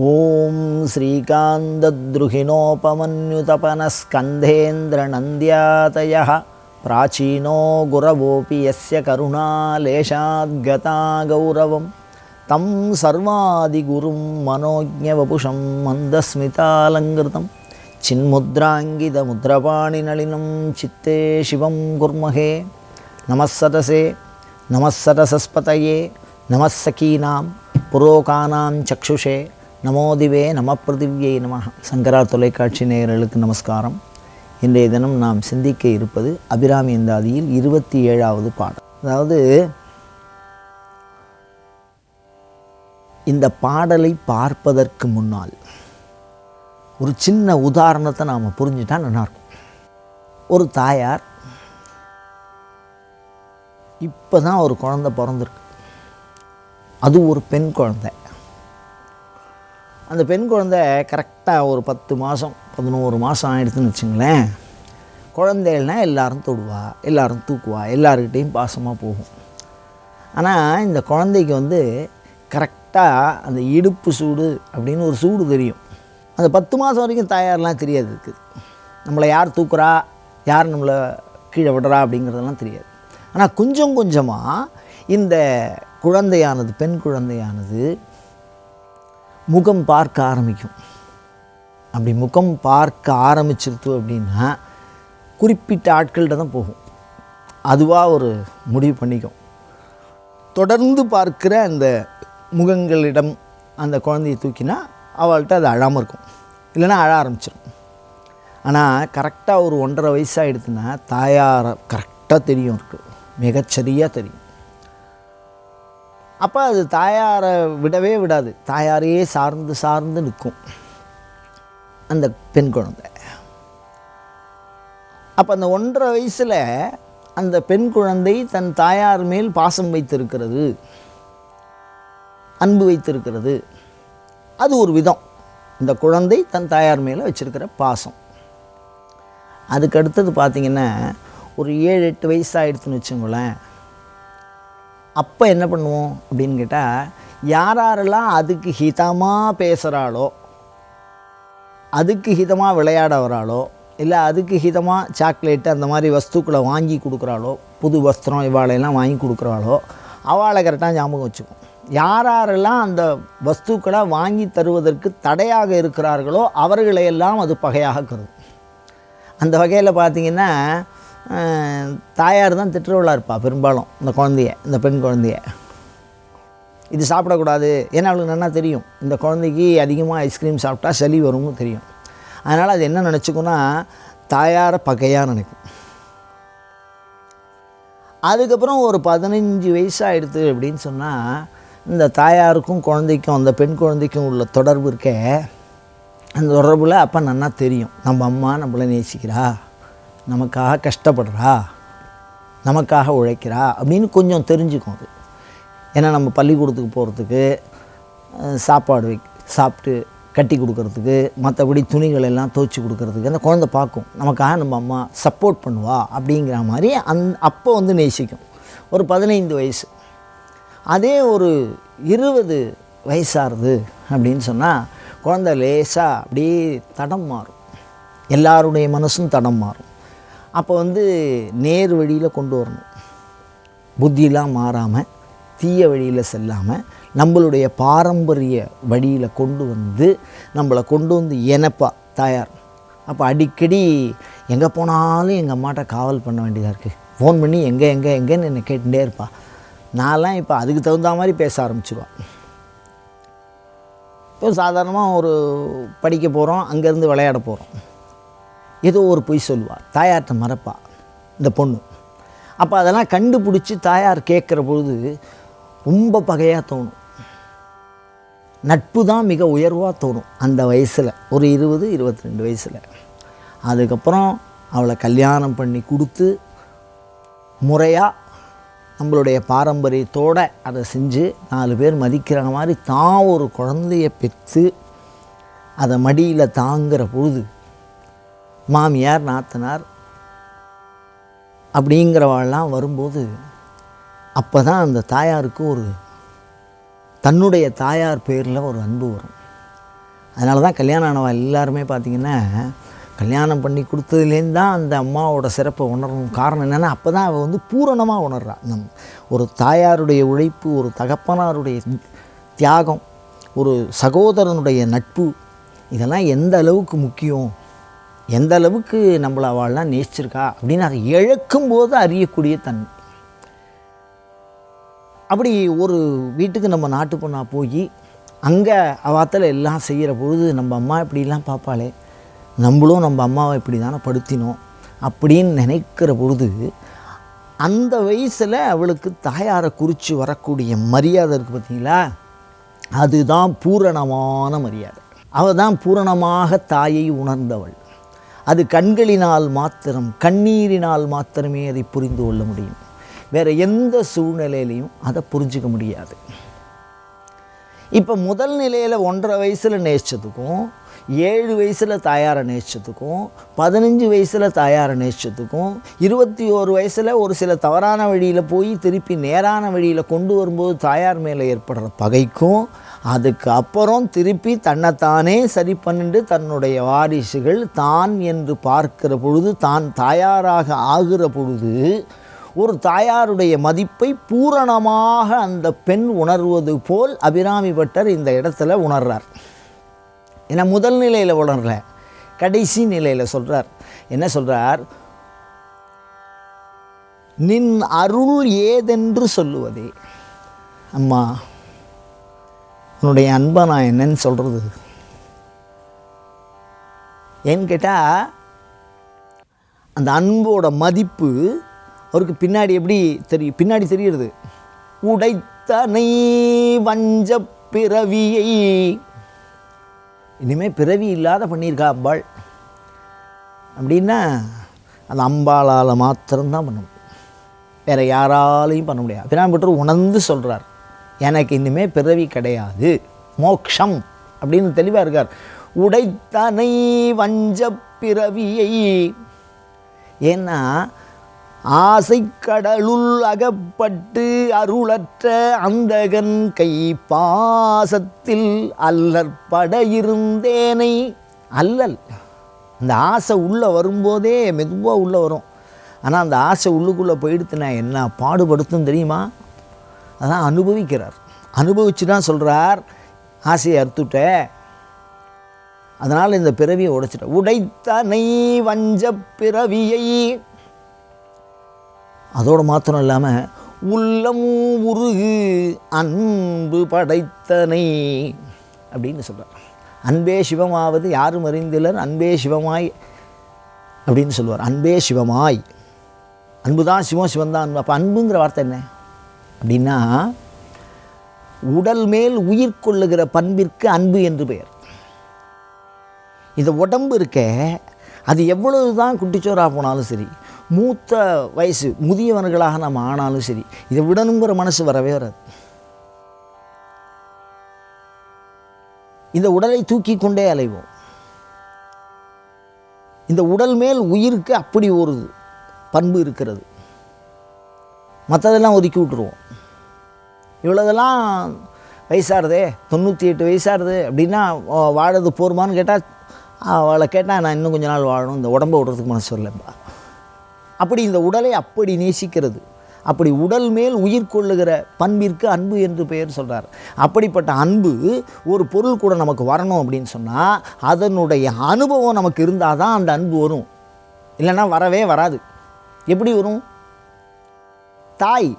ॐ श्रीकान्तद्रुहिणोपमन्युतपनस्कन्धेन्द्रनन्द्यातयः प्राचीनो गुरवोऽपि यस्य करुणालेशाद्गता गौरवं तं सर्वादिगुरुं मनोज्ञवपुषं मन्दस्मितालङ्कृतं चिन्मुद्राङ्गितमुद्रपाणिनलिनं चित्ते शिवं कुर्महे नमः सतसे नमः सतसस्पतये नमः सखीनां पुरोकानां चक्षुषे நமோதிவே நம பிரதிவியை நம. சங்கரா தொலைக்காட்சி நேயர்களுக்கு நமஸ்காரம். இன்றைய தினம் நாம் சிந்திக்க இருப்பது அபிராமி இந்தாதியில் இருபத்தி ஏழாவது பாடல். அதாவது இந்த பாடலை பார்ப்பதற்கு முன்னால் ஒரு சின்ன உதாரணத்தை நாம் புரிஞ்சுட்டா நல்லாயிருக்கும். ஒரு தாயார் இப்போ தான் ஒரு குழந்தை பிறந்திருக்கு. அது ஒரு பெண் குழந்தை. அந்த பெண் குழந்தை கரெக்டாக ஒரு பத்து மாதம் பதினோரு மாதம் ஆயிடுச்சுன்னு வச்சுங்களேன். குழந்தைகள்னா எல்லாரும் தொடுவா எல்லோரும் தூக்குவா எல்லாருக்கிட்டேயும் பாசமாக போகும். ஆனால் இந்த குழந்தைக்கு வந்து கரெக்டாக அந்த இடுப்பு சூடு அப்படின்னு ஒரு சூடு தெரியும். அந்த பத்து மாதம் வரைக்கும் தாயார்லாம் தெரியாது இருக்குது நம்மளை யார் தூக்குறா யார் நம்மளை கீழே விடுறா அப்படிங்கிறதெல்லாம் தெரியாது. ஆனால் கொஞ்சம் கொஞ்சமாக இந்த குழந்தையானது பெண் குழந்தையானது முகம் பார்க்க ஆரம்பிக்கும். அப்படி முகம் பார்க்க ஆரம்பிச்சிருத்து அப்படின்னா குறிப்பிட்ட ஆட்கள்கிட்ட தான் போகும். அதுவாக ஒரு முடிவு பண்ணிக்கும். தொடர்ந்து பார்க்கிற அந்த முகங்களிடம் அந்த குழந்தையை தூக்கினா அவள்கிட்ட அது அழாமல் இருக்கும். இல்லைன்னா அழ ஆரம்பிச்சிடும் ஆனால் கரெக்டாக ஒரு ஒன்றரை வயசாகிடுதுன்னா தாயாரை கரெக்டாக தெரியும் இருக்குது மிகச்சரியாக தெரியும். அப்போ அது தாயாரை விடவே விடாது. தாயாரையே சார்ந்து சார்ந்து நிற்கும். அந்த பெண் குழந்தை. அப்போ அந்த ஒன்றரை வயசில் அந்த பெண் குழந்தை தன் தாயார் மேல் பாசம் வைத்திருக்கிறது. அன்பு வைத்திருக்கிறது. அது ஒரு விதம். இந்த குழந்தை தன் தாயார் மேலே வச்சுருக்கிற பாசம். அதுக்கு அடுத்தது பார்த்திங்கன்னா ஒரு ஏழு எட்டு வயசு ஆகிடுச்சுன்னு வச்சுங்களேன். அப்போ என்ன பண்ணுவோம் அப்படின்னு கேட்டால் யார் யாரெல்லாம் அதுக்கு ஹிதமாக பேசுகிறாளோ அதுக்கு ஹிதமாக விளையாட வராளோ இல்லை அதுக்கு ஹிதமாக சாக்லேட்டு அந்த மாதிரி வஸ்துக்களை வாங்கி கொடுக்குறாளோ புது வஸ்திரம் இவாளையெல்லாம் வாங்கி கொடுக்குறாளோ அவளை கரெக்டாக ஞாபகம் வச்சுக்கும் யாரெல்லாம் அந்த வஸ்துக்களை வாங்கி தருவதற்கு தடையாக இருக்கிறார்களோ அவர்களையெல்லாம் அது பகையாக கருதும். அந்த வகையில் பார்த்திங்கன்னா தாயார் தான் திட்டுறவளாக இருப்பா பெரும்பாலும் இந்த குழந்தைய இந்த பெண் குழந்தைய. இது சாப்பிடக்கூடாது. ஏன்னா அவளுக்கு நல்லா தெரியும். இந்த குழந்தைக்கு அதிகமாக ஐஸ்கிரீம் சாப்பிட்டா சளி வரும்னு தெரியும். அதனால் அது என்ன நினச்சிக்குன்னா தாயாரை பகையாக நினைக்கும். அதுக்கப்புறம் ஒரு பதினஞ்சு வயசாகிடுது அப்படின்னு சொன்னால் இந்த தாயாருக்கும் குழந்தைக்கும் அந்த பெண் குழந்தைக்கும் உள்ள தொடர்பு இருக்க அந்த தொடர்பில் அப்போ நல்லா தெரியும். நம்ம அம்மா நம்மளை நேசிக்கிறா. நமக்காக கஷ்டப்படுறா நமக்காக உழைக்கிறா அப்படின்னு கொஞ்சம் தெரிஞ்சுக்கும் அது. ஏன்னா நம்ம பள்ளிக்கூடத்துக்கு போகிறதுக்கு சாப்பாடு வை சாப்பிட்டு கட்டி கொடுக்கறதுக்கு மற்றபடி துணிகள் எல்லாம் துவைச்சி கொடுக்கறதுக்கு அந்த குழந்தை பார்க்கும். நமக்காக நம்ம அம்மா சப்போர்ட் பண்ணுவா அப்படிங்கிற மாதிரி அந் அப்போ வந்து நேசிக்கும். ஒரு பதினைந்து வயசு. அதே ஒரு இருபது வயசாகுது அப்படின்னு சொன்னால் குழந்தை லேசாக அப்படியே தடம் மாறும். எல்லாருடைய மனசும் தடம் மாறும். அப்போ வந்து நேர் வழியில் கொண்டு வரணும். புத்தியெலாம் மாறாமல் தீய வழியில் செல்லாமல் நம்மளுடைய பாரம்பரிய வழியில் கொண்டு வந்து நம்மளை கொண்டு வந்து எனப்பா தாயார். அப்போ அடிக்கடி எங்கே போனாலும் எங்கள் அம்மாட்ட காவல் பண்ண வேண்டியதாக இருக்குது ஃபோன் பண்ணி எங்கே எங்கே எங்கேன்னு என்னை கேட்டுகிட்டே இருப்பா. நான்லாம் இப்போ அதுக்கு தகுந்த மாதிரி பேச ஆரம்பிச்சிடுவான் இப்போ சாதாரணமாக ஒரு படிக்க போகிறோம் அங்கேருந்து விளையாட போகிறோம் ஏதோ ஒரு பொய் சொல்லுவாள் தாயார்கிட்ட மறப்பா இந்த பொண்ணு. அப்போ அதெல்லாம் கண்டுபிடிச்சி தாயார் கேட்குற பொழுது ரொம்ப பகையாக தோணும். நட்பு தான் மிக உயர்வாக தோணும் அந்த வயசில் ஒரு இருபது இருபத்தி ரெண்டு வயசில். அதுக்கப்புறம் அவளை கல்யாணம் பண்ணி கொடுத்து முறையாக நம்மளுடைய பாரம்பரியத்தோடு அதை செஞ்சு நாலு பேர் மதிக்கிற மாதிரி தான் ஒரு குழந்தைய பெற்று அதை மடியில் தாங்கிற பொழுது மாமியார் நாத்தனார் அப்படிங்கிறவாள்லாம் வரும்போது அப்போ தான் அந்த தாயாருக்கு ஒரு தன்னுடைய தாயார் பேரில் ஒரு அன்பு வரும். அதனால தான் கல்யாணம் ஆனவா எல்லாருமே பார்த்திங்கன்னா கல்யாணம் பண்ணி கொடுத்ததுலேருந்து தான் அந்த அம்மாவோட சிறப்பை உணரணும். காரணம் என்னென்னா அப்போ தான் அவள் வந்து பூரணமாக உணர்றா. நம் ஒரு தாயாருடைய உழைப்பு ஒரு தகப்பனாருடைய தியாகம் ஒரு சகோதரனுடைய நட்பு இதெல்லாம் எந்த அளவுக்கு முக்கியம்? எந்த அளவுக்கு நம்மளை அவள்லாம் நேசிச்சிருக்கா அப்படின்னு அதை இழக்கும் போது அறியக்கூடிய தன்மை. அப்படி ஒரு வீட்டுக்கு நம்ம நாட்டு பொண்ணாக போய் அங்கே அவாத்தில் எல்லாம் செய்கிற பொழுது நம்ம அம்மா இப்படிலாம் பார்ப்பாளே நம்மளும் நம்ம அம்மாவை இப்படி தானே படுத்தினோம் அப்படின்னு நினைக்கிற பொழுது அந்த வயசில் அவளுக்கு தாயாரை குறித்து வரக்கூடிய மரியாதை இருக்குது பார்த்தீங்களா? அதுதான் பூரணமான மரியாதை. அவள் தான் பூரணமாக தாயை உணர்ந்தவள். அது கண்களினால் மாத்திரம் கண்ணீரினால் மாத்திரமே அதை புரிந்து கொள்ள முடியும். வேறு எந்த சூழ்நிலையிலையும் அதை புரிஞ்சிக்க முடியாது. இப்போ முதல் நிலையில் ஒன்றரை வயசில் நேசித்ததுக்கும் ஏழு வயசில் தாயாரை நேசித்ததுக்கும் பதினஞ்சு வயசில் தாயாரை நேசித்ததுக்கும் இருபத்தி ஓரு வயசில் ஒரு சில தவறான வழியில் போய் திருப்பி நேரான வழியில் கொண்டு வரும்போது தாயார் மேலே ஏற்படுற பகைக்கும் அதுக்கு அப்புறம் திருப்பி தன்னைத்தானே சரி பண்ணிட்டு தன்னுடைய வாரிசுகள் தான் என்று பார்க்கிற பொழுது தான் தாயாராக ஆகிற பொழுது ஒரு தாயாருடைய மதிப்பை பூரணமாக அந்த பெண் உணர்வது போல் அபிராமி பட்டர் இந்த இடத்துல உணர்றார். ஏன்னா முதல் நிலையில் உணரல கடைசி நிலையில் சொல்கிறார் என்ன சொல்கிறார் நின் அருள் ஏதென்று சொல்லுவதே. அம்மா உன்னுடைய அன்பை நான் என்னன்னு சொல்கிறது ஏன்னு கேட்டால் அந்த அன்போட மதிப்பு அவருக்கு பின்னாடி எப்படி தெரியும் பின்னாடி தெரிகிறது? உடைத்தனை வஞ்ச பிறவியை. இனிமேல் பிறவி இல்லாத பண்ணியிருக்கா அம்பாள் அப்படின்னா அந்த அம்பாளால் மாத்திரம்தான் பண்ண முடியும். வேறு யாராலையும் பண்ண முடியாது. பின்னாடி உணர்ந்து சொல்கிறார் எனக்கு இனிமேல் பிறவி கிடையாது. மோக்ஷம் அப்படின்னு தெளிவாக இருக்கார். உடைத்தனை வஞ்ச பிறவியை ஏன்னா ஆசைக்கடலுள் அகப்பட்டு அருளற்ற அந்தகன் கை பாசத்தில் அல்லற்பட இருந்தேனை. அல்லல். அந்த ஆசை உள்ளே வரும்போதே மெதுவாக உள்ளே வரும். ஆனால் அந்த ஆசை உள்ளுக்குள்ளே போயிடுத்துனா என்ன பாடுபடுத்தும் தெரியுமா? அதான் அனுபவிக்கிறார். அனுபவிச்சு தான் சொல்கிறார் ஆசையை அறுத்துட்ட. அதனால் இந்த பிறவியை உடைச்சிட்ட. உடைத்தனை வஞ்ச பிறவியை. அதோடு மாத்திரம் இல்லாமல் உள்ளம் உருகு அன்பு படைத்தனை அப்படின்னு சொல்கிறார் அன்பே சிவமாவது யாரும் அறிந்திலர் அன்பே சிவமாய் அப்படின்னு சொல்லுவார் அன்பே சிவமாய். அன்பு தான் சிவம் சிவன் தான் அன்பு. அப்போ அன்புங்கிற வார்த்தை என்ன? அப்படின்னா உடல் மேல் உயிர் கொள்ளுகிற பண்பிற்கு அன்பு என்று பெயர். இந்த உடம்பு இருக்க அது எவ்வளவு தான் குட்டிச்சோராக போனாலும் சரி மூத்த வயசு முதியவர்களாக நம்ம ஆனாலும் சரி இதை விடணுங்கிற மனசு வரவே வராது. இந்த உடலை தூக்கி கொண்டே அலைவோம். இந்த உடல் மேல் உயிருக்கு அப்படி ஒரு பண்பு இருக்கிறது. மற்றதெல்லாம் ஒதுக்கி விட்டுருவோம். இவ்வளோதெல்லாம் வயசாகுதே தொண்ணூற்றி எட்டு வயசாகுது அப்படின்னா வாழறது போருமான்னு கேட்டால் அவளை கேட்டால் நான் இன்னும் கொஞ்ச நாள் வாழணும் இந்த உடம்பை விடுறதுக்கு மனசு வரலப்பா. அப்படி இந்த உடலை அப்படி நேசிக்கிறது அப்படி உடல் மேல் உயிர் கொள்ளுகிற பண்பிற்கு அன்பு என்று பெயர் சொல்கிறார் அப்படிப்பட்ட அன்பு ஒரு பொருள் கூட நமக்கு வரணும் அப்படின்னு சொன்னால் அதனுடைய அனுபவம் நமக்கு இருந்தால் தான் அந்த அன்பு வரும். இல்லைன்னா வரவே வராது. எப்படி வரும்? தாய்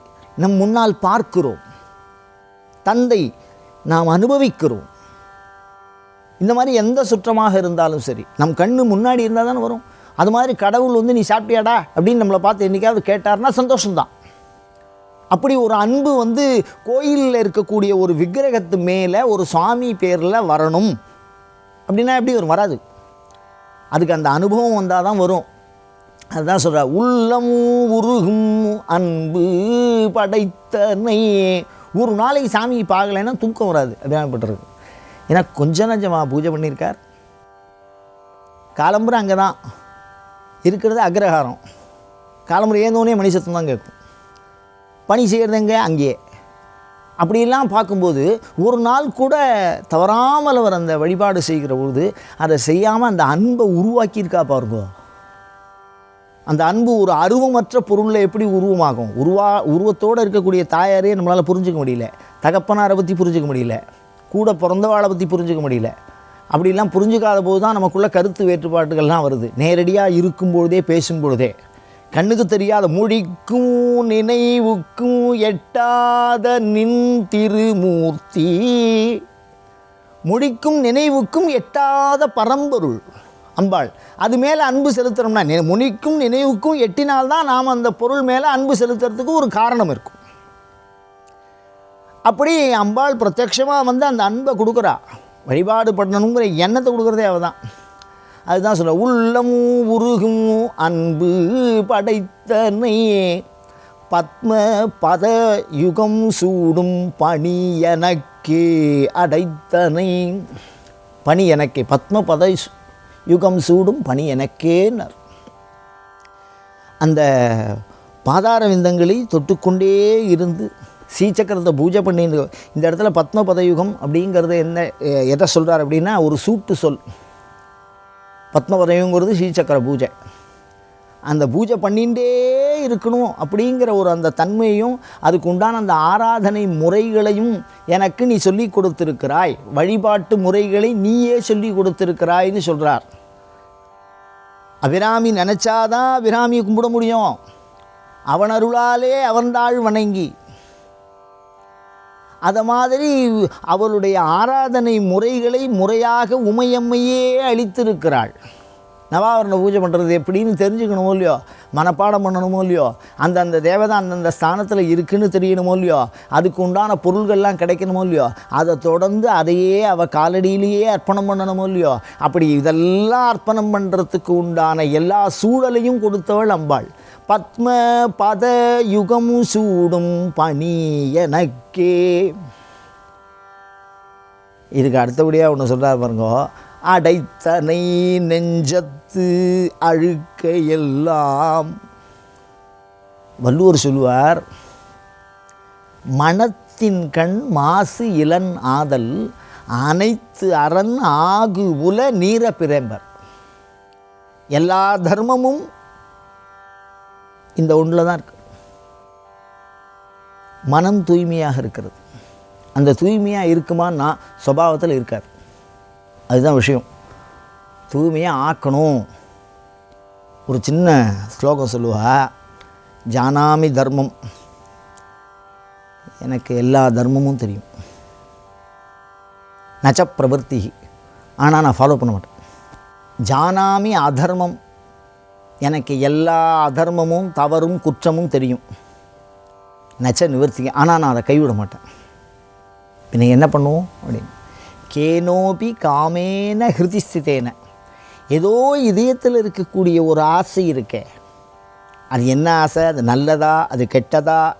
நம் முன்னால் பார்க்கிறோம். தந்தை நாம் அனுபவிக்கிறோம். இந்த மாதிரி எந்த சுற்றமாக இருந்தாலும் சரி நம் கண்ணு முன்னாடி இருந்தால் தானே வரும். அது மாதிரி கடவுள் வந்து நீ சாப்பிட்டியாடா? அப்படின்னு நம்மளை பார்த்து என்றைக்காவது கேட்டார்னா சந்தோஷம்தான். அப்படி ஒரு அன்பு வந்து கோயிலில் இருக்கக்கூடிய ஒரு விக்கிரகத்து மேலே ஒரு சுவாமி பேரில் வரணும். அப்படின்னா எப்படி வரும்? வராது. அதுக்கு அந்த அனுபவம் வந்தால் தான் வரும். அதுதான் சொல்கிற உள்ளம் உருகும் அன்பு படைத்தனையே ஒரு நாளைக்கு சாமி பார்க்கலைன்னா தூக்கம் வராது. அபிராமப்பட்டிருக்கு ஏன்னா கொஞ்சம் நஞ்சமா பூஜை பண்ணியிருக்கார். காலம்புரை அங்கே தான் இருக்கிறது அக்ரஹாரம். காலம்புரை ஏந்தோடனே மணி சத்தம் தான் கேட்கும். பணி செய்கிறது எங்கே அங்கேயே அப்படியெல்லாம் பார்க்கும்போது ஒரு நாள் கூட தவறாமல் அவர் அந்த வழிபாடு செய்கிற பொழுது அதை செய்யாமல் அந்த அன்பை உருவாக்கியிருக்கா பாருங்க. அந்த அன்பு ஒரு அருவமற்ற பொருளில் எப்படி உருவமாகும்? உருவா உருவத்தோடு இருக்கக்கூடிய தாயாரே நம்மளால் புரிஞ்சுக்க முடியல. தகப்பனாரை பற்றி புரிஞ்சிக்க முடியல. கூட பிறந்தவாளை பற்றி புரிஞ்சிக்க முடியல. அப்படிலாம் புரிஞ்சுக்காத போது தான் நமக்குள்ள கருத்து வேறுபாடுகள்லாம் வருது. நேரடியாக இருக்கும்பொழுதே பேசும்பொழுதே. கண்ணுக்கு தெரியாத மொழிக்கும் நினைவுக்கும் எட்டாத நின் திருமூர்த்தி. மொழிக்கும் நினைவுக்கும் எட்டாத பரம்பொருள். அம்பாள். அது மேலே அன்பு செலுத்துறோம்னா நி- நினைவுக்கும் எட்டினால்தான் நாம் அந்த பொருள் மேலே அன்பு செலுத்துறதுக்கு ஒரு காரணம் இருக்கும். அப்படி அம்பாள் பிரத்யக்ஷமாக வந்து அந்த அன்பை கொடுக்குறா. வழிபாடு பண்ணணுங்கிற எண்ணத்தை கொடுக்குறதே அவள் தான் அதுதான் சொல்ல உள்ளம் உருகும் அன்பு படைத்தனையே பத்ம பத யுகம் சூடும் பணி எனக்கே அடைத்தனை. பணி எனக்கே பத்ம பத யுகம் சூடும் பணி எனக்கேனர் அந்த பாதார விந்தங்களை தொட்டுக்கொண்டே இருந்து சீச்சக்கரத்தை பூஜை பண்ணி இந்த- இடத்துல பத்ம பதயுகம் அப்படிங்கிறது என்ன எ- எதை சொல்கிறார் அப்படின்னா ஒரு சூட்டு சொல். பத்மபதயுங்கிறது ஸ்ரீசக்கர பூஜை. அந்த பூஜை பண்ணிகிட்டே இருக்கணும் அப்படிங்கிற ஒரு அந்த தன்மையும் அதுக்கு உண்டான அந்த ஆராதனை முறைகளையும் எனக்கு நீ சொல்லி கொடுத்துருக்கிறாய். வழிபாட்டு முறைகளை நீயே சொல்லி கொடுத்துருக்கிறாய்னு சொல்கிறார் அபிராமி நினச்சாதான் அபிராமியை கும்பிட முடியும். அவன் அருளாலே அவர்ந்தாள் வணங்கி. அதை மாதிரி அவளுடைய ஆராதனை முறைகளை முறையாக உமையம்மையே அளித்திருக்கிறாள். நவாவரண பூஜை பண்ணுறது எப்படின்னு தெரிஞ்சுக்கணுமோ இல்லையோ? மனப்பாடம் பண்ணணுமோ இல்லையோ? அந்தந்த தேவதை அந்தந்த ஸ்தானத்தில் இருக்குன்னு தெரியணுமோ இல்லையோ? அதுக்கு உண்டான பொருள்கள்லாம் கிடைக்கணுமோ இல்லையோ? அதை தொடர்ந்து அதையே அவள் காலடியிலேயே அர்ப்பணம் பண்ணணுமோ இல்லையோ? அப்படி இதெல்லாம் அர்ப்பணம் பண்ணுறதுக்கு உண்டான எல்லா சூழலையும் கொடுத்தவள் அம்பாள். பத்ம பத யுகம் சூடும் பணி எனக்கே. இதுக்கு அடுத்தபடியாக ஒன்று சொல்கிறார் பாருங்க. அடைத்தனை நெஞ்சத்து அழுக்கையெல்லாம். வள்ளுவர் சொல்லுவார் மனத்தின் கண் மாசு இளன் ஆதல் அனைத்து அரண் ஆகு உல நீர பிரேம்பர். எல்லா தர்மமும் இந்த ஒன்றில் தான் இருக்கு. மனம் தூய்மையாக இருக்கிறது. அந்த தூய்மையாக இருக்குமான்னா சுபாவத்தில் இருக்காது. அதுதான் விஷயம். தூய்மையாக ஆக்கணும். ஒரு சின்ன ஸ்லோகம் சொல்லுவா ஜானாமி தர்மம். எனக்கு எல்லா தர்மமும் தெரியும். நச்ச பிரவர்த்தி. ஆனால் நான் ஃபாலோ பண்ண மாட்டேன். ஜானாமி அதர்மம். எனக்கு எல்லா அதர்மமும் தவறும் குற்றமும் தெரியும். நச்ச நிவர்த்தி ஆனால் நான் அதை கைவிட மாட்டேன். பின்ன என்ன பண்ணுவோம்? அப்படின்னு. கேனோபி காமேன ஹிருதிஸ்திதேன ஏதோ இதயத்தில் இருக்கக்கூடிய ஒரு ஆசை இருக்கே. அது என்ன ஆசை? அது நல்லதா? அது கெட்டதா?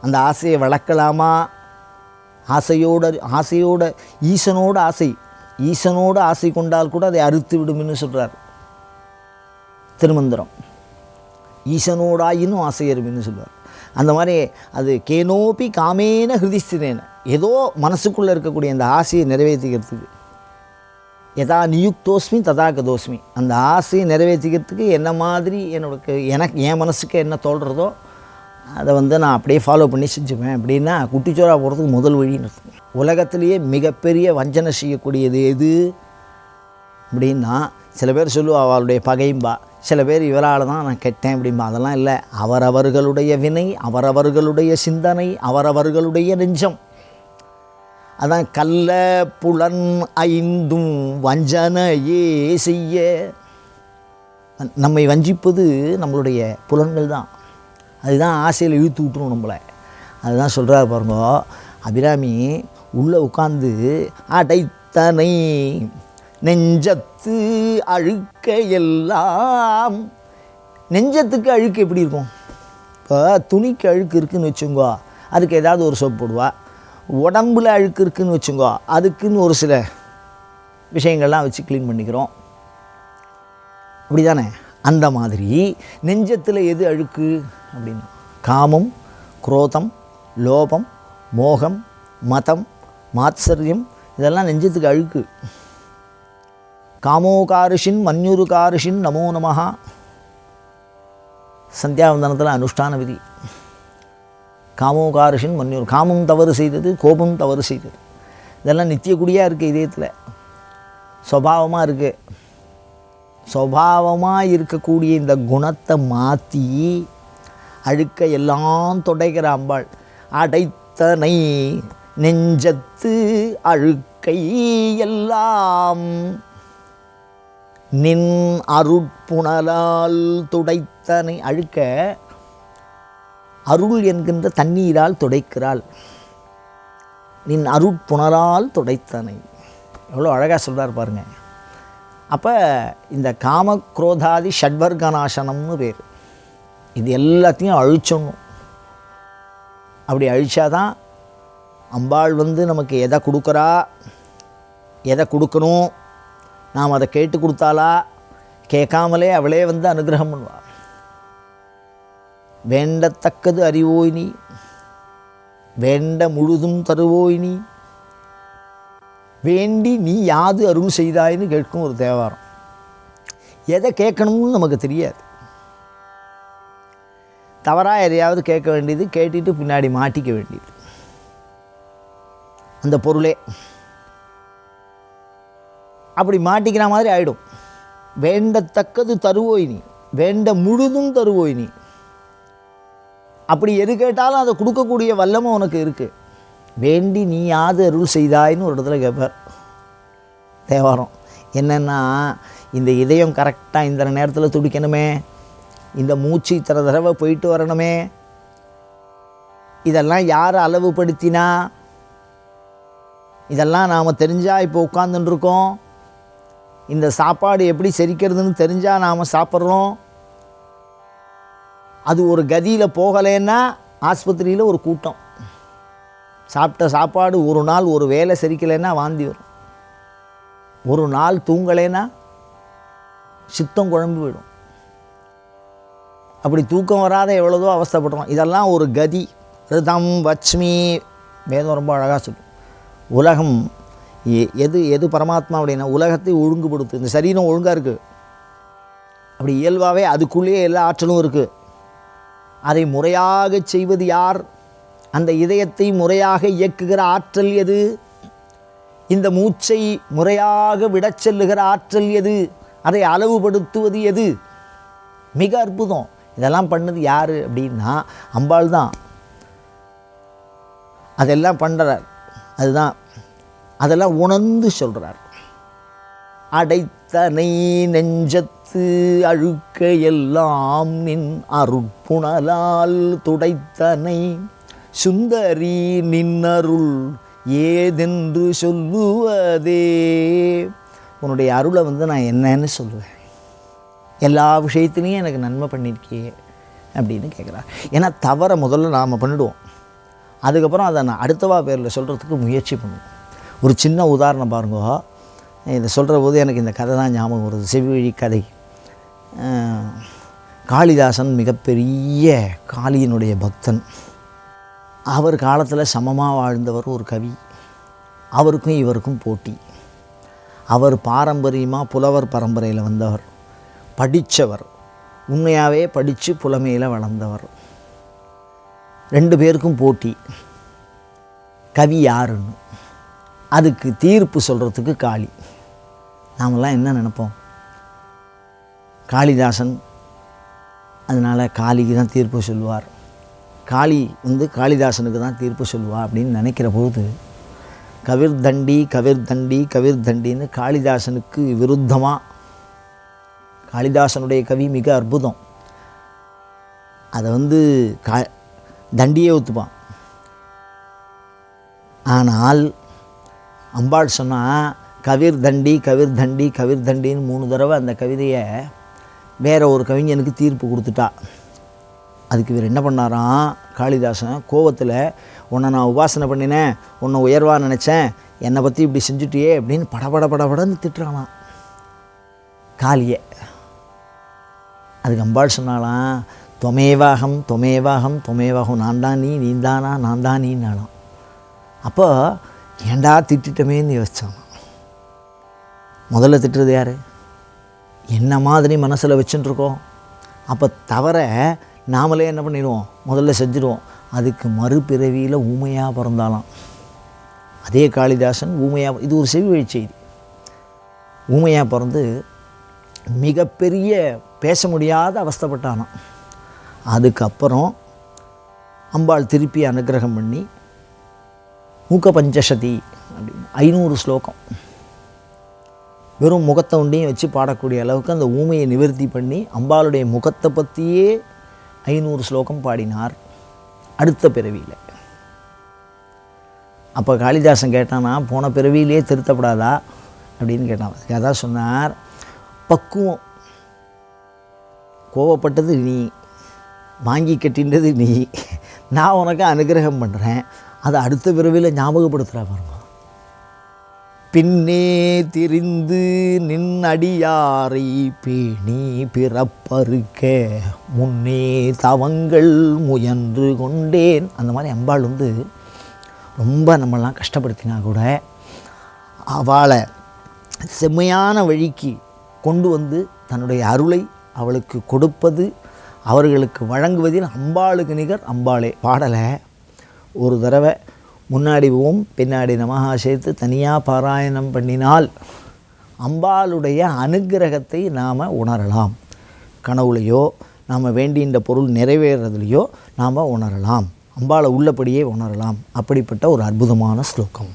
அந்த ஆசையை வளர்க்கலாமா? ஆசையோட ஆசையோட ஈசனோட ஆசை. ஈசனோட ஆசை கொண்டால் கூட அதை அறுத்து விடும்னு சொல்கிறார் திருமந்திரம். ஈசனோடாயினும் ஆசையருமின்னு சொல்லுவார் அந்த மாதிரி அது கேனோபி காமேன ஹிருதிஸ்தினேன ஏதோ மனசுக்குள்ளே இருக்கக்கூடிய அந்த ஆசையை நிறைவேற்றிக்கிறதுக்கு. எதா நியுக்தோஸ்மி ததா கதோஸ்மி. அந்த ஆசையை நிறைவேற்றிக்கிறதுக்கு என்ன மாதிரி என்னோட எனக்கு என் மனசுக்கு என்ன தோல்றதோ அதை வந்து நான் அப்படியே ஃபாலோ பண்ணி செஞ்சுப்பேன். அப்படின்னா குட்டிச்சோரா போகிறதுக்கு முதல் வழின்னு உலகத்திலேயே மிகப்பெரிய வஞ்சனை செய்யக்கூடியது எது? அப்படின்னா சில பேர் சொல்லுவா அவளுடைய பகைம்பா. சில பேர் இவரால் தான் நான் கெட்டேன் அப்படிம்பா. அதெல்லாம் இல்லை. அவரவர்களுடைய வினை அவரவர்களுடைய சிந்தனை அவரவர்களுடைய நெஞ்சம். அதான் கல்ல புலன் ஐந்தும் வஞ்சனையே செய்ய. நம்மை வஞ்சிப்பது நம்மளுடைய புலன்கள் தான். அதுதான் ஆசையில் இழுத்து விட்டுரும் நம்மளை. அதுதான் சொல்கிறார் பாருங்க அபிராமி உள்ளே உட்காந்து அடைத்தனை நெஞ்சத்து அழுக்க எல்லாம் நெஞ்சத்துக்கு அழுக்கு எப்படி இருக்கும்? இப்போ துணிக்கு அழுக்கு இருக்குன்னு வச்சுங்கோ அதுக்கு ஏதாவது ஒரு சோப்பு போடுவா. உடம்புல அழுக்கு இருக்குன்னு வச்சுங்கோ அதுக்குன்னு ஒரு சில விஷயங்கள்லாம் வச்சு க்ளீன் பண்ணிக்கிறோம். அப்படி தானே அந்த மாதிரி நெஞ்சத்தில் எது அழுக்கு அப்படின்னு? காமம் குரோதம் லோபம் மோகம் மதம் மாத்சரியம் இதெல்லாம் நெஞ்சத்துக்கு அழுக்கு. காமோகாரிஷின் மன்யுருகாரிஷின் நமோ நமஹா. சந்தியாவந்தனத்தில் அனுஷ்டான விதி. காமோகாரிஷின் மன்யூர் காமம் தவறு செய்தது கோபம் தவறு செய்தது. இதெல்லாம் நித்தியக்குடியாக இருக்குது இதயத்தில். சுவாவமாக இருக்குது சுவாவமாக இருக்கக்கூடிய இந்த குணத்தை மாற்றி அழுக்க எல்லாம் தொடைக்கிற அம்பாள். அடைத்தனை நெஞ்சத்து அழுக்கை எல்லாம் நின் அருட்புணலால் துடைத்தனை அழுக்க அருள் என்கின்ற தண்ணீரால் துடைக்கிறாள். நின் அருட்புணரால் துடைத்தனை. எவ்வளோ அழகாக சொல்கிறார் பாருங்கள் அப்போ இந்த காம குரோதாதி ஷட்வர்கநாசனம்னு பேர். இது எல்லாத்தையும் அழிச்சிடணும். அப்படி அழிச்சாதான் அம்பாள் வந்து நமக்கு எதை கொடுக்குறா? எதை கொடுக்கணும்? நாம் அதை கேட்டு கொடுத்தாலா? கேட்காமலே அவளே வந்து அனுகிரகம் பண்ணுவாள். வேண்டத்தக்கது அறிவோய் நீ. வேண்ட முழுதும் தருவோய் நீ. வேண்டி நீ யாது அருள் செய்தாயின்னு கேட்கும் ஒரு தேவாரம். எதை கேட்கணும்னு நமக்கு தெரியாது. தவறாக எதையாவது கேட்க வேண்டியது கேட்டுட்டு பின்னாடி மாட்டிக்க வேண்டியது. அந்த பொருளே. அப்படி மாட்டிக்கிற மாதிரி ஆகிடும் வேண்டத்தக்கது தருவோய் நீ வேண்ட முழுதும் தருவோய் நீ அப்படி எது கேட்டாலும் அதை கொடுக்கக்கூடிய வல்லமும் உனக்கு இருக்குது வேண்டி நீ யாது அருள் செய்தாய்ன்னு ஒரு இடத்துல கேட்பார் தேவாரம். என்னென்னா இந்த இதயம் கரெக்டாக இந்த நேரத்தில் துடிக்கணுமே. இந்த மூச்சு இத்தனை தடவை போயிட்டு வரணுமே. இதெல்லாம் யார் அளவுபடுத்தினா? இதெல்லாம் நாம் தெரிஞ்சால் இப்போ உட்காந்துட்டுருக்கோம் இந்த சாப்பாடு எப்படி செரிக்கிறதுன்னு தெரிஞ்சால் நாம் சாப்பிட்றோம். அது ஒரு கதியில் போகலைன்னா ஆஸ்பத்திரியில் ஒரு கூட்டம். சாப்பிட்ட சாப்பாடு ஒரு நாள் ஒரு வேலை செரிக்கலைன்னா வாந்தி வரும். ஒரு நாள் தூங்கலைன்னா சித்தம் குழம்பு போயிடும் அப்படி தூக்கம் வராத எவ்வளோதோ அவஸ்தப்படுறோம். இதெல்லாம் ஒரு கதி. ரிதம் வச்மி. வேதம் ரொம்ப அழகாக சொல்லும். உலகம் எது எது பரமாத்மா அப்படின்னா உலகத்தை ஒழுங்குபடுத்து இந்த சரீரம் ஒழுங்காக இருக்குது அப்படி இயல்பாகவே அதுக்குள்ளேயே எல்லா ஆற்றலும் இருக்குது அதை முறையாக செய்வது யார்? அந்த இதயத்தை முறையாக இயக்குகிற ஆற்றல் எது? இந்த மூச்சை முறையாக விடச் செல்லுகிற ஆற்றல் எது? அதை அளவுபடுத்துவது எது? மிக அற்புதம். இதெல்லாம் பண்ணது யார் அப்படின்னா அம்பாள் தான். அதெல்லாம் பண்ணுறார் அதுதான். அதெல்லாம் உணர்ந்து சொல்கிறார் அடைத்தனை நெஞ்சத்து அழுக்க எல்லாம் நின் அருட்புணலால் துடைத்தனை சுந்தரி நின்னருள் ஏதென்று சொல்லுவதே. உன்னுடைய அருளை வந்து நான் என்னன்னு சொல்லுவேன். எல்லா விஷயத்துலையும் எனக்கு நன்மை பண்ணியிருக்கியே அப்படின்னு கேட்குறார். ஏன்னா தவறை முதல்ல நாம் பண்ணிடுவோம். அதுக்கப்புறம் அதை நான் அடுத்தவா பேரில் சொல்கிறதுக்கு முயற்சி பண்ணுவோம். ஒரு சின்ன உதாரணம் பாருங்க. இதை சொல்கிற போது எனக்கு இந்த கதை தான் ஞாபகம் வருது. செவிவழி கதை. காளிதாசன் மிகப்பெரிய காளியினுடைய பக்தன். அவர் காலத்தில் சமமாக வாழ்ந்தவர் ஒரு கவி. அவருக்கும் இவருக்கும் போட்டி. அவர் பாரம்பரியமாக புலவர் பரம்பரையில் வந்தவர். படித்தவர் உண்மையாகவே படித்து புலமையில் வளர்ந்தவர். ரெண்டு பேருக்கும் போட்டி. கவி யாருன்னு? அதுக்கு தீர்ப்பு சொல்கிறதுக்கு காளி. நாமெல்லாம் என்ன நினைப்போம்? காளிதாசன் அதனால் காளிக்கு தான் தீர்ப்பு சொல்லுவார். காளி வந்து காளிதாசனுக்கு தான் தீர்ப்பு சொல்லுவா அப்படின்னு நினைக்கிற போது கவிர் தண்டி கவிர் தண்டி கவிர் தண்டின்னு காளிதாசனுக்கு விருத்தமாக காளிதாசனுடைய கவி மிக அற்புதம். அதை வந்து கா தண்டியே ஒத்துப்பான். ஆனால் அம்பாள் சொன்னால் கவிர் தண்டி கவிர் தண்டி கவிர் தண்டின்னு மூணு தடவை அந்த கவிதையை வேற ஒரு கவிஞனுக்கு தீர்ப்பு கொடுத்துட்டா. அதுக்கு இவர் என்ன பண்ணாராம்? காளிதாசன் கோவத்தில் உன்னை நான் உபாசனை பண்ணினேன் உன்னை உயர்வா நினச்சேன் என்னை பற்றி இப்படி செஞ்சுட்டியே அப்படின்னு படபட படபடன்னு திட்டுறானாம். காளியை. அதுக்கு அம்பாள் சொன்னாலாம் தொமேவாகம் தொமேவாகம் தொமேவாகம் நான் தான் நீ நீந்தானா நான் தான் நீனாலாம் அப்போ ஏண்டா திட்டிட்டமேன்னு யோசித்தான் முதல்ல திட்டுறது யார்? என்ன மாதிரி மனசில் வச்சுட்டுருக்கோம். அப்போ தவிர நாமளே என்ன பண்ணிடுவோம்? முதல்ல செஞ்சுடுவோம். அதுக்கு மறுபிறவியில் ஊமையாக பிறந்தாலாம் அதே காளிதாசன் ஊமையாக இது ஒரு செவி வழி செய்தி. ஊமையாக பிறந்து மிகப்பெரிய பேச முடியாத அவஸ்தப்பட்டானான் அதுக்கப்புறம் அம்பாள் திருப்பி அனுகிரகம் பண்ணி மூக்க பஞ்சசதி அப்படின்னு ஐநூறு ஸ்லோகம். வெறும் முகத்தை ஒன்றையும் வச்சு பாடக்கூடிய அளவுக்கு அந்த ஊமையை நிவர்த்தி பண்ணி அம்பாளுடைய முகத்தை பற்றியே ஐநூறு ஸ்லோகம் பாடினார் அடுத்த பிறவியில். அப்போ காளிதாசன் கேட்டானா போன பிறவியிலே திருத்தப்படாதா? அப்படின்னு கேட்டான். அதுக்கு அதான் சொன்னார் பக்குவம். கோவப்பட்டது நீ வாங்கி கட்டின்றது நீ. நான் உனக்கு அனுகிரகம் பண்ணுறேன் அதை அடுத்த பிறவியில் ஞாபகப்படுத்துகிறா பாருங்க. பின்னே திரிந்து நின் அடியாரை பேணி பிறப்பறுக்க முன்னே தவங்கள் முயன்று கொண்டேன். அந்த மாதிரி அம்பாள் வந்து ரொம்ப நம்மளாம் கஷ்டப்படுத்தினா கூட அவளை செம்மையான வழிக்கு கொண்டு வந்து தன்னுடைய அருளை அவளுக்கு கொடுப்பது அவர்களுக்கு வழங்குவதில் அம்பாளுக்கு நிகர் அம்பாளே. பாடலை ஒரு தடவை முன்னாடி ஓம் பின்னாடி நமகா சேர்த்து தனியாக பாராயணம் பண்ணினால் அம்பாளுடைய அனுக்கிரகத்தை நாம் உணரலாம். கனவுலையோ நாம் வேண்டின்ற பொருள் நிறைவேறதுலையோ நாம் உணரலாம். அம்பாளை உள்ளபடியே உணரலாம். அப்படிப்பட்ட ஒரு அற்புதமான ஸ்லோகம்.